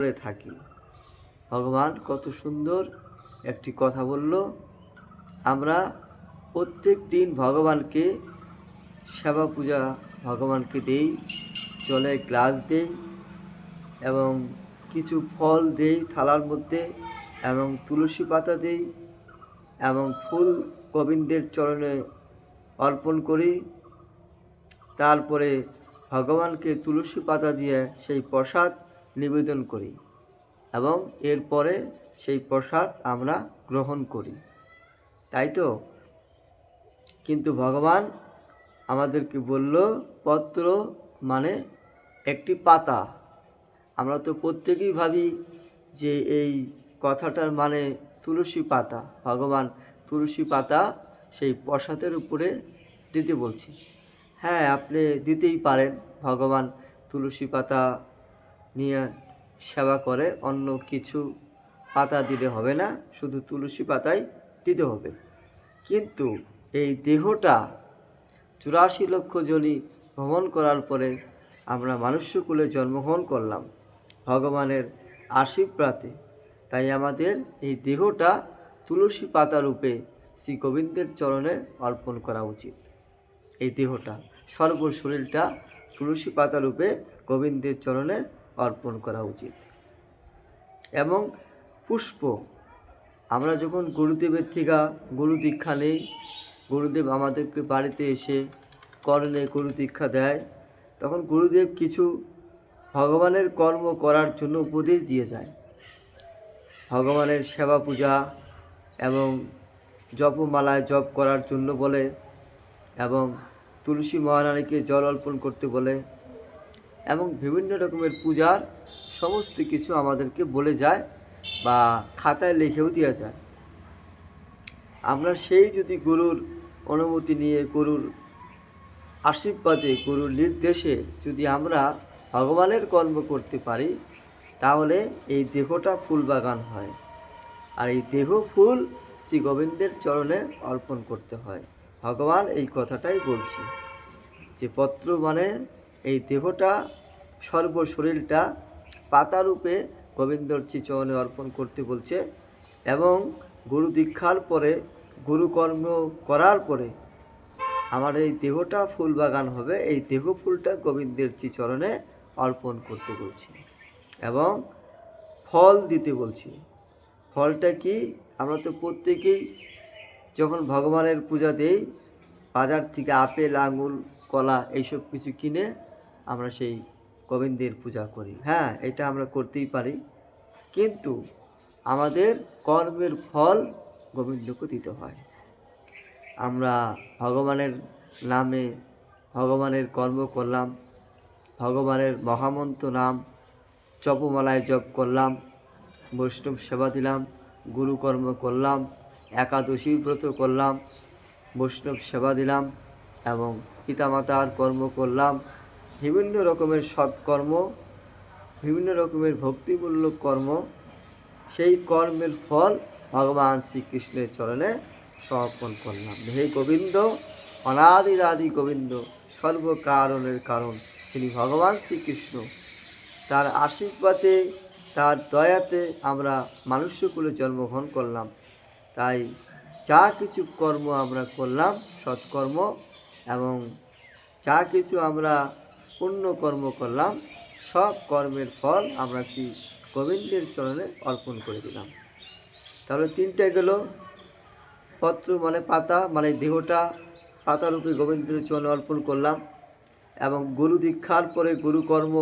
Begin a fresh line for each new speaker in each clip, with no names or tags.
করে থাকি। ভগবান কত সুন্দর একটি কথা বলল, আমরা প্রত্যেক দিন ভগবানকে সেবা পূজা ভগবানকে দেই জলের গ্লাস দেই এবং কিছু ফল দেই থালার মধ্যে এবং তুলসী পাতা দেই এবং ফুল গোবিন্দের চরণে অর্পণ করি। তারপরে ভগবানকে তুলসী পাতা দিয়ে সেই প্রসাদ নিবেদন করি এবং এরপরে সেই প্রসাদ আমরা গ্রহণ করি। তাই তো? কিন্তু ভগবান আমাদেরকে বলল, পত্র মানে একটি পাতা। আমরা তো প্রত্যেকেই ভাবি যে এই কথাটার মানে তুলসী পাতা। ভগবান তুলসী পাতা সেই প্রসাদের উপরে দিতে বলছি। হ্যাঁ আপনি দিতেই পারেন। ভগবান তুলসী পাতা নিয়ে সেবা করে, অন্য কিছু পাতা দিলে হবে না, শুধু তুলসী পাতাই দিতে হবে। কিন্তু এই দেহটা চুরাশি লক্ষ জনই ভ্রমণ করার পরে আমরা মানুষ্যকুলে জন্মগ্রহণ করলাম, ভগবানের আশীর্বাদে। তাই আমাদের এই দেহটা তুলসী পাতা রূপে শ্রী গোবিন্দের চরণে অর্পণ করা উচিত। এই দেহটা সর্ব শরীরটা তুলসী পাতা রূপে গোবিন্দের চরণে অর্পণ করা উচিত। এবং পুষ্প, আমরা যখন গুরুদেবের থেকে, গুরু দীক্ষা নেই, গুরুদেব আমাদেরকে বাড়িতে এসে কর্ণে গুরু দীক্ষা দেয়, তখন গুরুদেব কিছু ভগবানের কর্ম করার জন্য উপদেশ দিয়ে যায়। ভগবানের সেবা পূজা এবং জপমালায় জপ করার জন্য বলে এবং তুলসী মহারানীকে জল অর্পণ করতে বলে। এবং বিভিন্ন রকমের পূজার সমস্ত কিছু আমাদেরকে বলে যায় বা খাতায় লিখেও দেওয়া যায়। আমরা সেই যদি গুরুর অনুমতি নিয়ে, গুরুর আশীর্বাদে, গুরুর নির্দেশে যদি আমরা ভগবানের কর্ম করতে পারি, তাহলে এই দেহটা ফুল বাগান হয়। আর এই দেহ ফুল শ্রী গোবিন্দের চরণে অর্পণ করতে হয়। ভগবান এই কথাটাই বলছে যে পত্র মানে এই দেহটা সর্ব শরীরটা পাতারূপে গোবিন্দর চরণে অর্পণ করতে বলছে এবং গুরু দীক্ষার পরে গুরুকর্ম করার পরে আমার এই দেহটা ফুল বাগান হবে, এই দেহ ফুলটা গোবিন্দের চরণে অর্পণ করতে বলছি এবং ফল দিতে বলছি। ফলটা কি? আমরা তো প্রত্যেকেই যখন ভগবানের পূজা দেই, বাজার থেকে আপেল আঙুল কলা এইসব কিছু কিনে আমরা সেই গোবিন্দের পূজা করি। হ্যাঁ এটা আমরা করতেই পারি। কিন্তু আমাদের কর্মের ফল গোবিন্দকে দিতে হয়। আমরা ভগবানের নামে ভগবানের কর্ম করলাম, ভগবানের মহামন্ত্র নাম জপমালায় জপ করলাম, বৈষ্ণব সেবা দিলাম, গুরুকর্ম করলাম, একাদশী ব্রত করলাম, বৈষ্ণব সেবা দিলাম এবং পিতামাতার কর্ম করলাম বিভিন্ন রকমের সৎকর্ম, বিভিন্ন রকমের ভক্তিমূলক কর্ম, সেই কর্মের ফল ভগবান শ্রীকৃষ্ণের চরণে সমর্পণ করলাম। হে গোবিন্দ অনাদির আদি গোবিন্দ, সর্বকারণের কারণ তিনি ভগবান শ্রীকৃষ্ণ। তার আশীর্বাদে, তার দয়াতে আমরা মানুষ্যকুলে জন্মগ্রহণ করলাম। তাই যা কিছু কর্ম আমরা করলাম, সৎকর্ম, এবং যা কিছু আমরা পুণ্য কর্ম করলাম, সব কর্মের ফল আমরা শ্রী গোবিন্দের চরণে অর্পণ করে দিলাম। তাহলে তিনটে গেল। পত্র মানে পাতা মানে দেহটা, পাতারূপে গোবিন্দের চরণে অর্পণ করলাম এবং গুরু দীক্ষার পরে গুরুকর্ম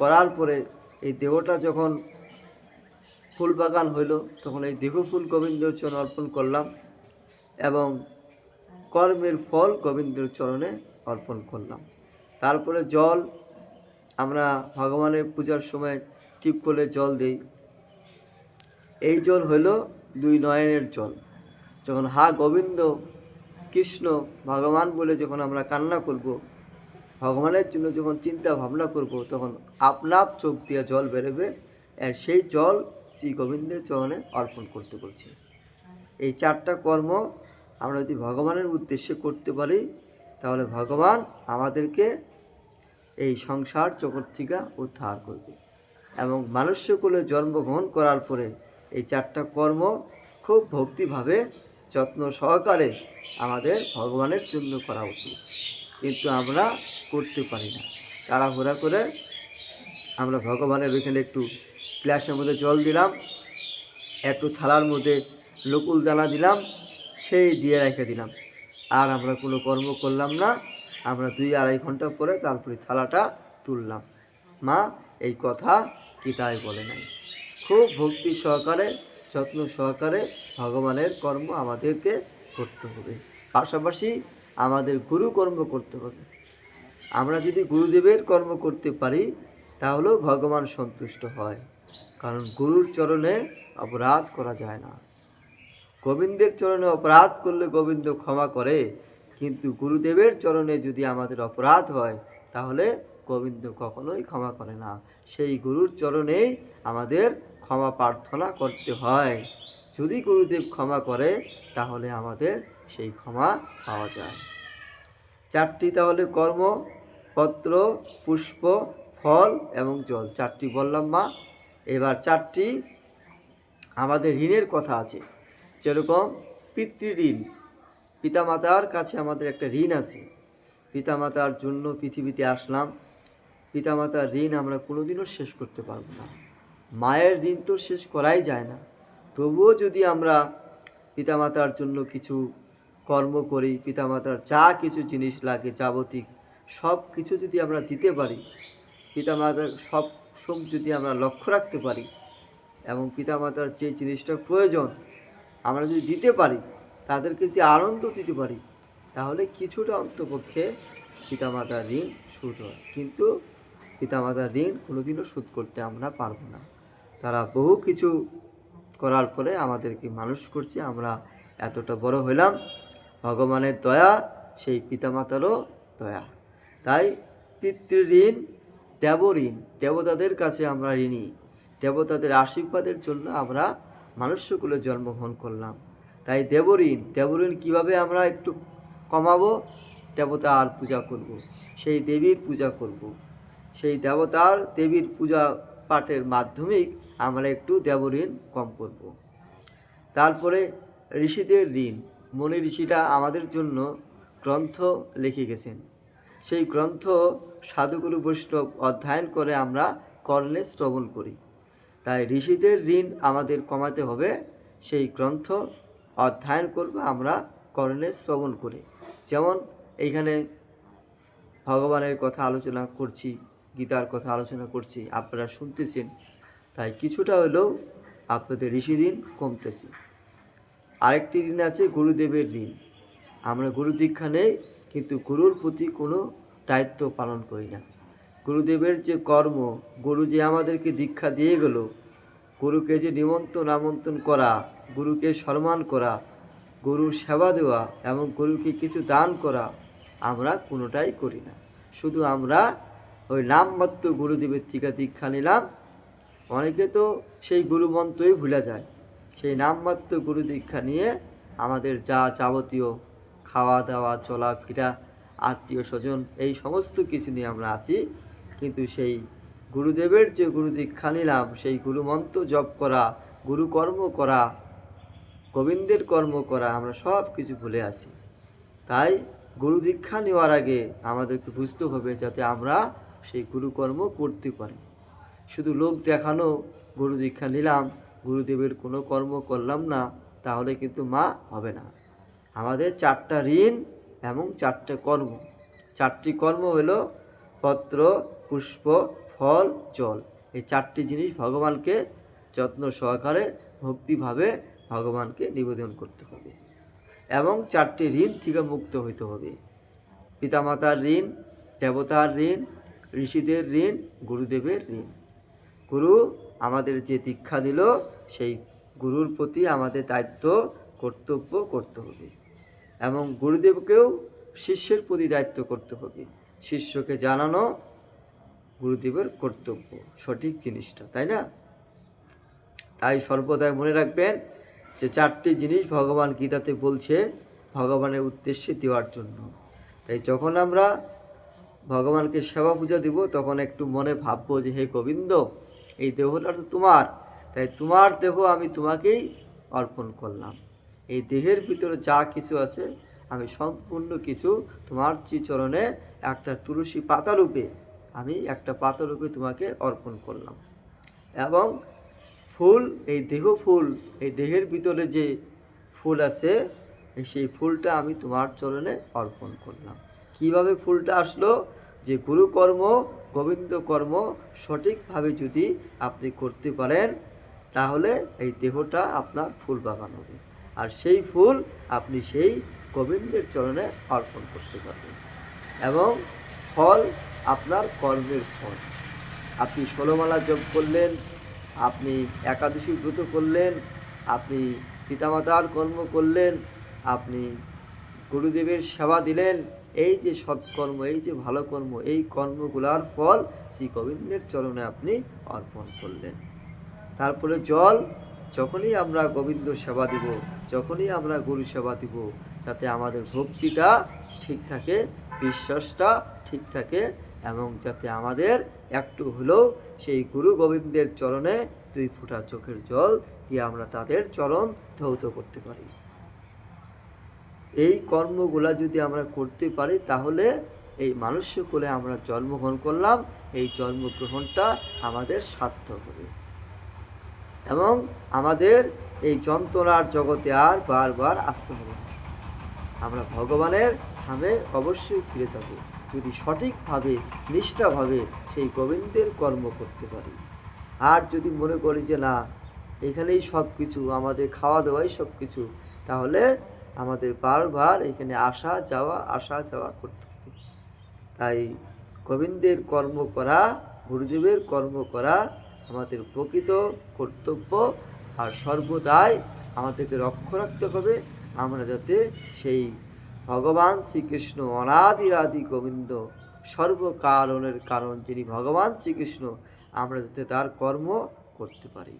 করার পরে এই দেহটা যখন ফুল বাগান হইল, তখন এই দেহ ফুল গোবিন্দের চরণে অর্পণ করলাম এবং কর্মের ফল গোবিন্দের চরণে অর্পণ করলাম। তারপরে জল, আমরা ভগবানের পূজার সময় টিপ করে জল দিই। এই জল হইল দুই নয়নের জল। যখন হা গোবিন্দ, কৃষ্ণ, ভগবান বলে যখন আমরা কান্না করব, ভগবানের জন্য যখন চিন্তা ভাবনা করব, তখন আপনাপ চোখ দিয়ে জল বেরোবে আর সেই জল শ্রী গোবিন্দের চরণে অর্পণ করতে বলছে এই চারটা কর্ম আমরা যদি ভগবানের উদ্দেশ্যে করতে পারি, তাহলে ভগবান আমাদেরকে এই সংসার জগৎ থেকে উদ্ধার করবে। এবং মানুষ্যকুলে জন্মগ্রহণ করার পরে এই চারটা কর্ম খুব ভক্তিভাবে, যত্ন সহকারে আমাদের ভগবানের জন্য করা উচিত। কিন্তু আমরা করতে পারি না। তাড়াহুড়া করে আমরা ভগবানের ওইখানে একটু গ্লাসের মধ্যে জল দিলাম, একটু থালার মধ্যে লকুল দানা দিলাম, সেই দিয়ে রেখে দিলাম। আর আমরা কোনো কর্ম করলাম না। আমরা দুই আড়াই ঘণ্টা পরে তারপরে থালাটা তুললাম। মা, এই কথা গীতায় বলে নাই? খুব ভক্তি সহকারে, যত্ন সহকারে ভগবানের কর্ম আমাদেরকে করতে হবে। পাশাপাশি আমাদের গুরু কর্ম করতে হবে। আমরা যদি গুরুদেবের কর্ম করতে পারি, তাহলেও ভগবান সন্তুষ্ট হয়। কারণ গুরুর চরণে অপরাধ করা যায় না। গোবিন্দের চরণে অপরাধ করলে গোবিন্দ ক্ষমা করে কিন্তু গুরুদেবের চরণে যদি আমাদের অপরাধ হয়, তাহলে গোবিন্দ কখনোই ক্ষমা করে না। সেই গুরুর চরণেই আমাদের ক্ষমা প্রার্থনা করতে হয়। যদি গুরুদেব ক্ষমা করে, তাহলে আমাদের সেই ক্ষমা পাওয়া যায়। চারটি তাহলে কর্ম, পত্র, পুষ্প, ফল এবং জল। চারটি বললাম মা। এবার চারটি আমাদের ঋণের কথা আছে। যেরকম পিতৃঋণ। পিতামাতার কাছে আমাদের একটা ঋণ আছে। পিতামাতার জন্য পৃথিবীতে আসলাম। পিতামাতার ঋণ আমরা কোনোদিনও শেষ করতে পারব না। মায়ের ঋণ তো শেষ করাই যায় না। তবুও যদি আমরা পিতামাতার জন্য কিছু কর্ম করি, পিতামাতার যা কিছু জিনিস লাগে, যাবতীয় সব কিছু যদি আমরা দিতে পারি, পিতামাতার সব সব যদি আমরা লক্ষ্য রাখতে পারি এবং পিতামাতার যে জিনিসটা প্রয়োজন আমরা যদি দিতে পারি তাদেরকে যদি আনন্দ দিতে পারি। তাহলে কিছুটা অন্তপক্ষে পিতামাতার ঋণ শোধ হয়। কিন্তু পিতামাতার ঋণ কোনোদিনও শোধ করতে আমরা পারব না। তারা বহু কিছু করার পরে আমাদেরকে মানুষ করছে। আমরা এতটা বড় হইলাম ভগবানের দয়া, সেই পিতামাতারও দয়া। তাই পিতৃঋণ দেব ঋণ, দেবতাদের কাছে আমরা ঋণী। দেবতাদের আশীর্বাদের জন্য আমরা মানুষ্যকুলে জন্মগ্রহণ করলাম। তাই দেবঋণ দেবঋণ কীভাবে আমরা একটু কমাবো দেবতা আর পূজা করব। সেই দেবীর পূজা করব। সেই দেবতার দেবীর পূজা পাঠের মাধ্যমেই আমরা একটু দেবঋণ কম করব। তারপরে ঋষিদের ঋণ মনি ঋষিরা আমাদের জন্য গ্রন্থ লিখে গেছেন সেই গ্রন্থ সাধুগুরু বৈষ্ণব অধ্যয়ন করে আমরা কর্ণে শ্রবণ করি তাই ঋষিদের ঋণ আমাদের কমাতে হবে সেই গ্রন্থ অধ্যয়ন করবে, আমরা কর্ণে শ্রবণ করে। যেমন এইখানে ভগবানের কথা আলোচনা করছি, গীতার কথা আলোচনা করছি, আপনারা শুনতেছেন। তাই কিছুটা হলেও আপনাদের ঋষি ঋণ কমতেছে। আরেকটি ঋণ আছে গুরুদেবের ঋণ। আমরা গুরু দীক্ষা নেই, কিন্তু গুরুর প্রতি কোনো দায়িত্ব পালন করি না। গুরুদেবের যে কর্ম, গুরু যে আমাদেরকে দীক্ষা দিয়ে গেল, গুরুকে যে নিমন্ত্রণ আমন্ত্রণ করা গুরুকে সম্মান করা, গুরুর সেবা দেওয়া এবং গুরুকে কিছু দান করা আমরা কোনোটাই করি না। শুধু আমরা ওই নামমাত্র গুরুদেবের থেকে দীক্ষা নিলাম। অনেকে তো সেই গুরু মন্ত্রই ভুলে যায়। সেই নামমাত্র গুরু দীক্ষা নিয়ে আমাদের যা যাবতীয় খাওয়া দাওয়া চলাফেরা, আত্মীয় স্বজন এই সমস্ত কিছু নিয়ে আমরা আছি। কিন্তু সেই গুরুদেবের যে গুরু দীক্ষা নিলাম, সেই গুরু মন্ত্র জপ করা, গুরু কর্ম করা গোবিন্দের কর্ম করা আমরা সব কিছু ভুলে আছি। তাই গুরু দীক্ষা নেওয়ার আগে আমাদেরকে বুঝতে হবে যাতে আমরা সেই গুরুকর্ম করতে পারি। শুধু লোক দেখানো, গুরু দীক্ষা নিলাম, গুরুদেবের কোনো কর্ম করলাম না, তাহলে কিন্তু মা হবে না। আমাদের চারটা ঋণ এবং চারটে কর্ম। চারটি কর্ম হলো পত্র, পুষ্প, ফল, জল। এই চারটি জিনিস ভগবানকে যত্ন সহকারে ভক্তিভাবে ভগবানকে নিবেদন করতে হবে। এবং চারটি ঋণ থেকে মুক্ত হইতে হবে। পিতামাতার ঋণ, দেবতার ঋণ, ঋষিদের ঋণ, গুরুদেবের ঋণ। গুরু আমাদের যে দীক্ষা দিল, সেই গুরুর প্রতি আমাদের দায়িত্ব, কর্তব্য করতে হবে। এবং গুরুদেবকেও শিষ্যের প্রতি দায়িত্ব করতে হবে। শিষ্যকে জানানো গুরুদেবের কর্তব্য, সঠিক জিনিসটা, তাই না? তাই সর্বদাই মনে রাখবেন যে চারটি জিনিস ভগবান গীতাতে বলছে, ভগবানের উদ্দেশ্যে দেওয়ার জন্য। তাই যখন আমরা ভগবানকে সেবা পূজা দিব, তখন একটু মনে ভাববো যে, হে গোবিন্দ, এই দেহটা তো তোমার। তাই তোমার দেহ আমি তোমাকেই অর্পণ করলাম। এই দেহের ভিতরে যা কিছু আছে, আমি সম্পূর্ণ কিছু তোমার চরণে একটা তুলসী পাতা রূপে আমি একটা পাতা রূপে তোমাকে অর্পণ করলাম। এবং ফুল, এই দেহ ফুল, এই দেহের ভিতরে যে ফুল আছে সেই ফুলটা আমি তোমার চরণে অর্পণ করলাম। কীভাবে ফুলটা আসলো? যে গুরুকর্ম গোবিন্দ কর্ম সঠিকভাবে যদি আপনি করতে পারেন, তাহলে এই দেহটা আপনার ফুল বাগান হবে। আর সেই ফুল আপনি সেই গোবিন্দের চরণে অর্পণ করতে পারবেন। এবং ফল আপনার কর্মের ফল। আপনি ষোলোমালা যোগ করলেন আপনি একাদশী ব্রত করলেন, আপনি পিতামাতার কর্ম করলেন, আপনি গুরুদেবের সেবা দিলেন, এই যে সৎকর্ম, এই যে ভালো কর্ম, এই কর্মগুলার ফল শ্রী গোবিন্দের চরণে আপনি অর্পণ করলেন। তারপরে জল, যখনই আমরা গোবিন্দ সেবা দিব, যখনই আমরা গুরু সেবা দিব, যাতে আমাদের ভক্তিটা ঠিক থাকে, বিশ্বাসটা ঠিক থাকে এবং যাতে আমাদের একটু হলেও সেই গুরু গোবিন্দের চরণে দুই ফোঁটা চোখের জল দিয়ে আমরা তাদের চরণ ধৌত করতে পারি। এই কর্মগুলা যদি আমরা করতে পারি, তাহলে এই মানুষ্য কোলে আমরা জন্মগ্রহণ করলাম, এই জন্মগ্রহণটা আমাদের সার্থক হবে। এবং আমাদের এই যন্ত্রণার জগতে আর বারবার আসতে হবে। আমরা ভগবানের ধামে অবশ্যই ফিরে যাব। যদি সঠিকভাবে, নিষ্ঠাভাবে সেই গোবিন্দের কর্ম করতে পারি। আর যদি মনে করি যে না, এখানেই সব কিছু আমাদের খাওয়া দাওয়াই সব কিছু তাহলে আমাদের বারবার এখানে আসা যাওয়া আসা যাওয়া করতে হবে। তাই গোবিন্দের কর্ম করা, গুরুদেবের কর্ম করা আমাদের প্রকৃত কর্তব্য, আর সর্বদাই আমাদেরকে লক্ষ্য রাখতে হবে। আমরা যাতে সেই ভগবান শ্রীকৃষ্ণ অনাদিরাদি গোবিন্দ সর্বকারণের কারণ যিনি ভগবান শ্রীকৃষ্ণ, আমরা যাতে তার কর্ম করতে পারি।